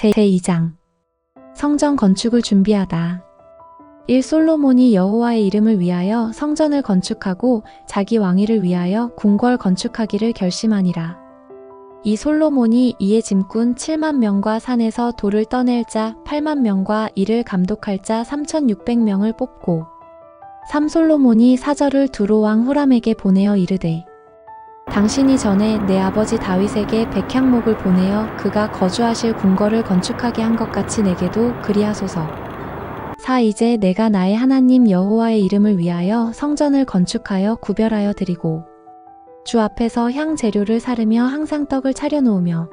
제2장 성전 건축을 준비하다. 1. 솔로몬이 여호와의 이름을 위하여 성전을 건축하고 자기 왕위를 위하여 궁궐 건축하기를 결심하니라. 이 솔로몬이 이에 짐꾼 7만 명과 산에서 돌을 떠낼 자 8만 명과 이를 감독할 자 3,600명을 뽑고 삼 솔로몬이 사절을 두로왕 후람에게 보내어 이르되 당신이 전에 내 아버지 다윗에게 백향목을 보내어 그가 거주하실 궁궐을 건축하게 한 것 같이 내게도 그리하소서. 사 이제 내가 나의 하나님 여호와의 이름을 위하여 성전을 건축하여 구별하여 드리고 주 앞에서 향 재료를 사르며 항상 떡을 차려 놓으며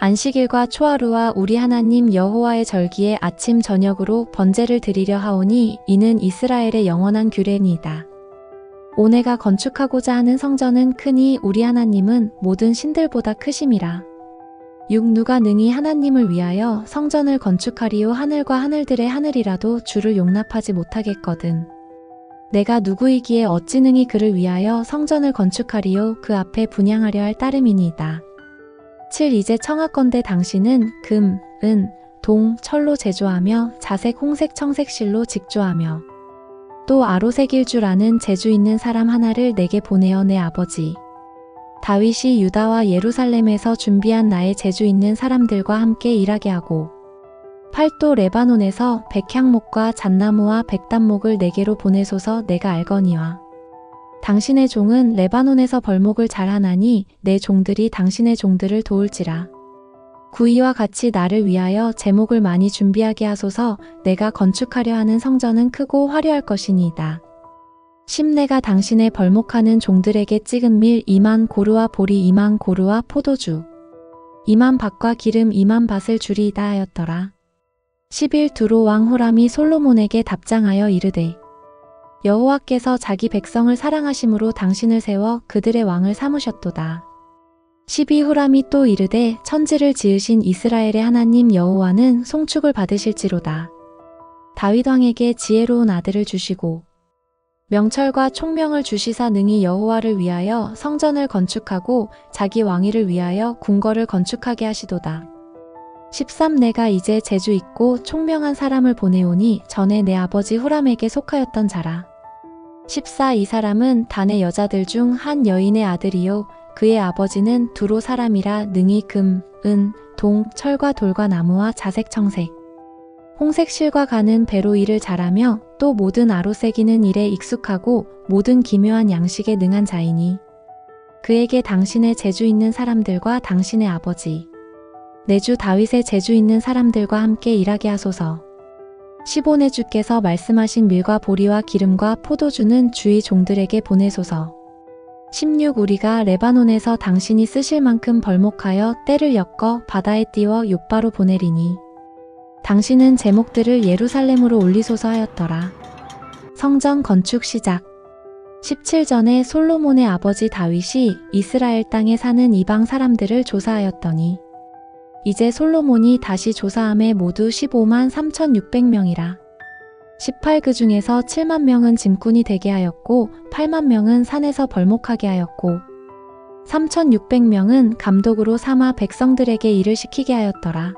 안식일과 초하루와 우리 하나님 여호와의 절기에 아침 저녁으로 번제를 드리려 하오니 이는 이스라엘의 영원한 규례니이다. 오네가 건축하고자 하는 성전은 크니 우리 하나님은 모든 신들보다 크심이라. 육 누가 능히 하나님을 위하여 성전을 건축하리요 하늘과 하늘들의 하늘이라도 주를 용납하지 못하겠거든. 내가 누구이기에 어찌 능히 그를 위하여 성전을 건축하리요 그 앞에 분양하려 할 따름이니이다. 7. 이제 청하건대 당신은 금, 은, 동, 철로 제조하며 자색, 홍색, 청색 실로 직조하며 또 아로색일 줄 아는 재주 있는 사람 하나를 내게 보내어 내 아버지. 다윗이 유다와 예루살렘에서 준비한 나의 재주 있는 사람들과 함께 일하게 하고 팔도 레바논에서 백향목과 잣나무와 백단목을 내게로 보내소서 내가 알거니와 당신의 종은 레바논에서 벌목을 잘하나니 내 종들이 당신의 종들을 도울지라 구이와 같이 나를 위하여 제목을 많이 준비하게 하소서 내가 건축하려 하는 성전은 크고 화려할 것이니이다. 심내가 당신의 벌목하는 종들에게 찍은 밀 2만 고루와 보리 2만 고루와 포도주 2만 밭과 기름 2만 밭을 주리이다 하였더라. 11 두로 왕 호람이 솔로몬에게 답장하여 이르되 여호와께서 자기 백성을 사랑하심으로 당신을 세워 그들의 왕을 삼으셨도다. 12 후람이 또 이르되 천지를 지으신 이스라엘의 하나님 여호와는 송축을 받으실지로다. 다윗 왕에게 지혜로운 아들을 주시고 명철과 총명을 주시사 능히 여호와를 위하여 성전을 건축하고 자기 왕위를 위하여 궁궐을 건축하게 하시도다. 13 내가 이제 재주 있고 총명한 사람을 보내오니 전에 내 아버지 후람에게 속하였던 자라. 14 이 사람은 단의 여자들 중 한 여인의 아들이요 그의 아버지는 두로 사람이라 능히 금, 은, 동, 철과 돌과 나무와 자색 청색, 홍색 실과 가는 배로 일을 잘하며 또 모든 아로새기는 일에 익숙하고 모든 기묘한 양식에 능한 자이니 그에게 당신의 재주 있는 사람들과 당신의 아버지 내주 다윗의 재주 있는 사람들과 함께 일하게 하소서. 15내 주께서 말씀하신 밀과 보리와 기름과 포도주는 주의 종들에게 보내소서. 16 우리가 레바논에서 당신이 쓰실 만큼 벌목하여 때를 엮어 바다에 띄워 요바로 보내리니 당신은 제목들을 예루살렘으로 올리소서 하였더라. 성전 건축 시작 17전에 솔로몬의 아버지 다윗이 이스라엘 땅에 사는 이방 사람들을 조사하였더니 이제 솔로몬이 다시 조사함에 모두 15만 3,600명이라. 18그 중에서 7만 명은 짐꾼이 되게 하였고 8만 명은 산에서 벌목하게 하였고 3,600명은 감독으로 삼아 백성들에게 일을 시키게 하였더라.